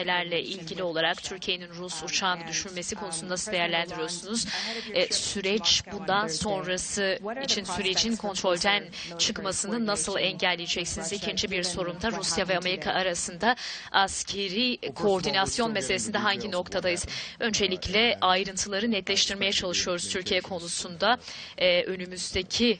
gelişmelerle ilgili olarak Türkiye'nin Rus uçağını düşürmesi konusunu nasıl değerlendiriyorsunuz? E, süreç bundan sonrası için sürecin kontrolden çıkmasını nasıl engelleyeceksiniz? İkinci bir sorum da Rusya ve Amerika arasında askeri koordinasyon meselesinde hangi noktadayız? Öncelikle ayrıntıları netleştirmeye çalışıyoruz Türkiye konusunda. E, önümüzdeki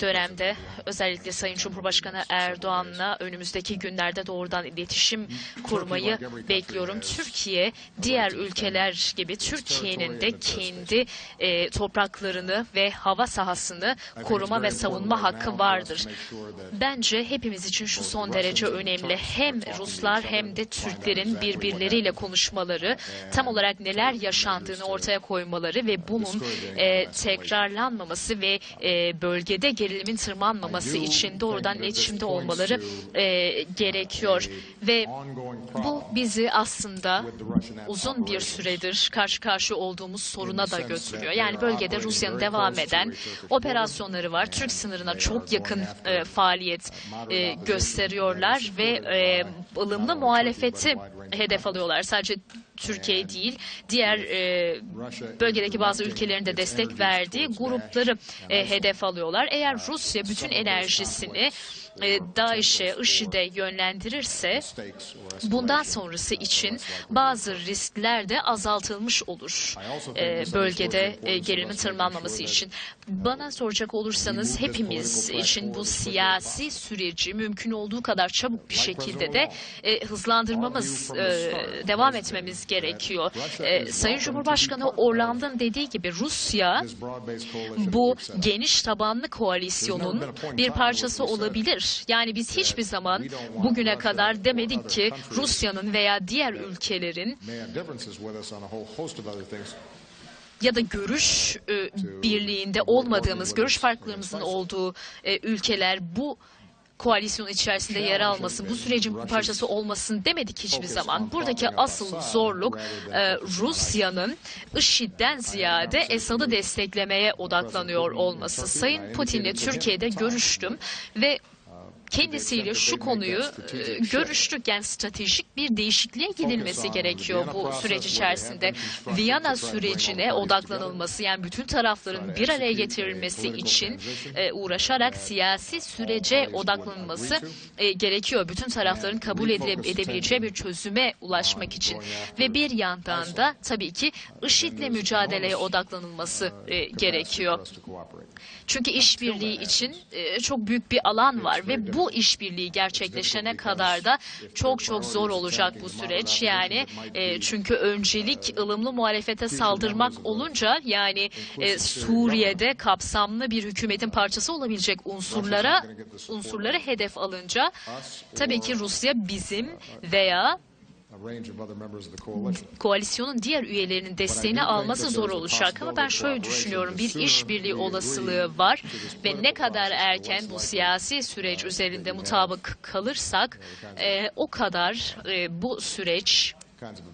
dönemde özellikle Sayın Cumhurbaşkanı Erdoğan'la önümüzdeki günlerde doğrudan iletişim kurmayı bekliyorum. Türkiye diğer ülkeler gibi Türkiye'nin de kendi e, topraklarını ve hava sahasını koruma ve savunma hakkı vardır. Bence hepimiz için şu son derece önemli. Hem Ruslar hem de Türklerin birbirleriyle konuşmaları, tam olarak neler yaşandığını ortaya koymaları ve bunun e, tekrarlanmaması ve e, bölgede gerilimin tırmanmaması için doğrudan iletişimde olmaları e, gerekiyor. Ve bu bizi aslında uzun bir süredir karşı karşı olduğumuz soruna da götürüyor. Yani bölgede Rusya'nın devam eden operasyonları var. Türk sınırına çok yakın e, faaliyet e, gösteriyorlar ve e, ılımlı muhalefeti hedef alıyorlar. Sadece Türkiye değil, diğer e, bölgedeki bazı ülkelerin de destek verdiği grupları e, hedef alıyorlar. Eğer Rusya bütün enerjisini DAEŞ'e, IŞİD'e yönlendirirse bundan sonrası için bazı riskler de azaltılmış olur e, bölgede e, gerilimin tırmanmaması için. Bana soracak olursanız hepimiz için bu siyasi süreci mümkün olduğu kadar çabuk bir şekilde de e, hızlandırmamız, e, devam etmemiz gerekiyor. E, Sayın Cumhurbaşkanı Orland'ın dediği gibi Rusya bu geniş tabanlı koalisyonun bir parçası olabilir. Yani biz hiçbir zaman bugüne kadar demedik ki Rusya'nın veya diğer ülkelerin ya da görüş e, birliğinde olmadığımız, görüş farklarımızın olduğu e, ülkeler bu koalisyon içerisinde yer almasın, bu sürecin bir parçası olmasın demedik hiçbir zaman. Buradaki asıl zorluk e, Rusya'nın IŞİD'den ziyade Esad'ı desteklemeye odaklanıyor olması. Sayın Putin'le Türkiye'de görüştüm ve kendisiyle şu konuyu e, görüştük. Yani stratejik bir değişikliğe gidilmesi gerekiyor bu süreç içerisinde. Viyana sürecine odaklanılması yani bütün tarafların bir araya getirilmesi için e, uğraşarak siyasi sürece odaklanılması e, gerekiyor. Bütün tarafların kabul edebileceği bir çözüme ulaşmak için. Ve bir yandan da tabii ki IŞİD'le mücadeleye odaklanılması e, gerekiyor. Çünkü işbirliği için e, çok büyük bir alan var ve bu işbirliği gerçekleşene kadar da çok çok zor olacak bu süreç. Yani e, çünkü öncelik ılımlı muhalefete saldırmak olunca yani e, Suriye'de kapsamlı bir hükümetin parçası olabilecek unsurlara unsurları hedef alınca tabii ki Rusya bizim veya Koalisyonun diğer üyelerinin desteğini alması zor olacak. Ama ben şöyle düşünüyorum. Bir işbirliği olasılığı var ve ne kadar erken bu siyasi süreç üzerinde mutabık kalırsak e, o kadar e, bu süreç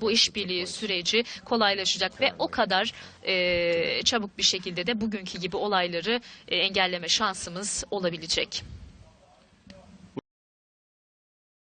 bu işbirliği süreci kolaylaşacak ve o kadar e, çabuk bir şekilde de bugünkü gibi olayları e, engelleme şansımız olabilecek.